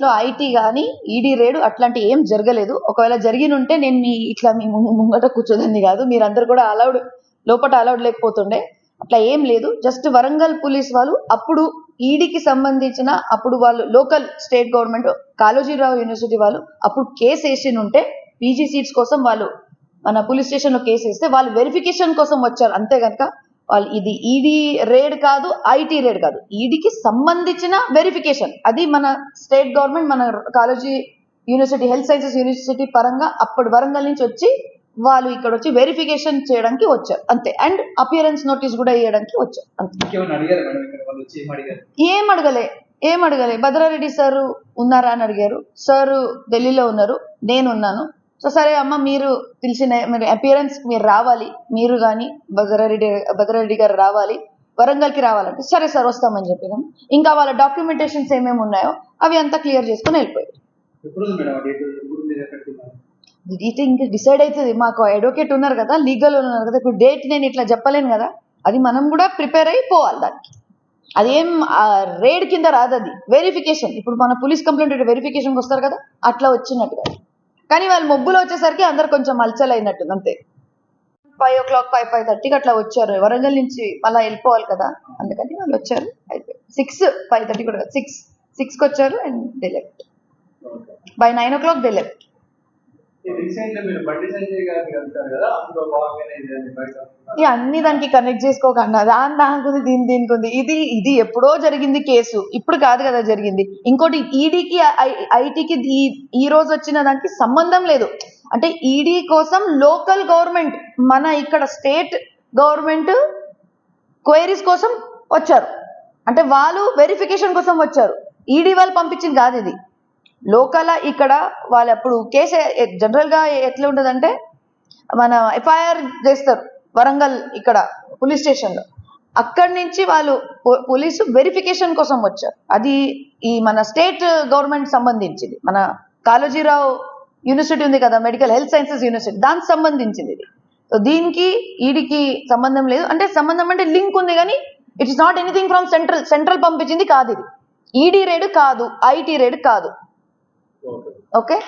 లో ఐటీ కానీ ఈడీ రేడు అట్లాంటి ఏం జరగలేదు. ఒకవేళ జరిగినుంటే నేను మీ ఇట్లా మీ ముంగట కూర్చోదండి కాదు. మీరందరూ కూడా అలౌడ్ లోపల అలౌడ్ లేకపోతుండే. అట్లా ఏం లేదు. జస్ట్ వరంగల్ పోలీస్ వాళ్ళు అప్పుడు ఈడీకి సంబంధించిన అప్పుడు వాళ్ళు local state government Kaloji Rao university వాళ్ళు అప్పుడు కేసు వేసి ఉంటే పీజీ సీట్స్ కోసం వాళ్ళు మన పోలీస్ స్టేషన్లో కేసు వేస్తే వాళ్ళు వెరిఫికేషన్ కోసం వచ్చారు. అంతే కనుక ఇది ఈడీ రేడ్ కాదు ఐటీ రేడ్ కాదు. ఈడీకి సంబంధించిన వెరిఫికేషన్ అది మన స్టేట్ గవర్నమెంట్ మన college university health sciences university పరంగా అప్పటి వరంగల్ నుంచి వచ్చి వాళ్ళు ఇక్కడ వచ్చి వెరిఫికేషన్ చేయడానికి వచ్చారు. అంతే. అండ్ అపియరెన్స్ నోటీస్ కూడా ఇవ్వడానికి వచ్చారు. అంతే. వాళ్ళు ఏం అడగలే ఏం అడగలే. భద్రారెడ్డి సార్ ఉన్నారా అని అడిగారు. సార్ ఢిల్లీలో ఉన్నారు. నేను ఉన్నాను. సో సరే అమ్మ మీరు పిలిచిన మీరు అపియరెన్స్ మీరు రావాలి. మీరు కానీ భద్రారెడ్డి భద్రారెడ్డి గారు రావాలి. వరంగల్కి రావాలంటే సరే సార్ వస్తామని చెప్పినాం. ఇంకా వాళ్ళ డాక్యుమెంటేషన్స్ ఏమేమి ఉన్నాయో అవి అంతా క్లియర్ చేసుకుని వెళ్ళిపోయారు. డేట్ ఇంకా డిసైడ్ అవుతుంది మాకు అడ్వకేట్ ఉన్నారు కదా లీగల్ ఉన్నారు కదా ఇప్పుడు డేట్ నేను ఇట్లా చెప్పలేను కదా అది మనం కూడా ప్రిపేర్ అయిపోవాలి దానికి. అదేం రేడ్ కింద రాదు అది వెరిఫికేషన్ ఇప్పుడు మన పోలీస్ కంప్లైంట్ వెరిఫికేషన్కి వస్తారు కదా అట్లా వచ్చినట్టుగా. కానీ వాళ్ళు మొబ్బులు వచ్చేసరికి అందరు కొంచెం అలచల్ అంతే. Five o'clock five five థర్టీకి అట్లా వచ్చారు. వరంగల్ నుంచి మళ్ళీ వెళ్ళిపోవాలి కదా? అందుకని వాళ్ళు వచ్చారు. అయిపోయి సిక్స్ ఫైవ్ థర్టీ కూడా సిక్స్ సిక్స్కి వచ్చారు and they left by nine o'clock they left recent మీరు బండి సంజయ్ గారిని కదా అందులో భాగంగానే ఇది ఈ అన్ని దానికి కనెక్ట్ చేసుకోకుండా దాని దానికి ఉంది దీని దీనికి ఉంది ఇది ఇది ఎప్పుడో జరిగింది కేసు. ఇప్పుడు కాదు కదా జరిగింది. ఇంకోటి ఈడీకి ఐటీకి ఈ రోజు వచ్చిన దానికి సంబంధం లేదు. అంటే ఈడీ కోసం లోకల్ గవర్నమెంట్ మన ఇక్కడ స్టేట్ గవర్నమెంట్ క్వైరీస్ కోసం వచ్చారు. అంటే వాళ్ళు వెరిఫికేషన్ కోసం వచ్చారు. ఈడీ వాళ్ళు పంపించింది కాదు ఇది. లోకల్ ఇక్కడ వాళ్ళు అప్పుడు కేసు జనరల్గా ఎట్లా ఉంటుందంటే మన ఎఫ్ఐఆర్ చేస్తారు వరంగల్ ఇక్కడ పోలీస్ స్టేషన్లో. అక్కడి నుంచి వాళ్ళు పో- పోలీసు వెరిఫికేషన్ కోసం వచ్చారు. అది ఈ మన స్టేట్ గవర్నమెంట్ సంబంధించింది. మన కాళోజీరావు యూనివర్సిటీ ఉంది కదా మెడికల్ హెల్త్ సైన్సెస్ యూనివర్సిటీ దానికి సంబంధించింది ఇది. సో దీనికి ఈడికి సంబంధం లేదు. అంటే సంబంధం అంటే లింక్ ఉంది కానీ it's not anything from central central పంపించింది కాదు ఇది. ఈడీ రేడ్ కాదు ఐటీ రేడ్ కాదు. Okay.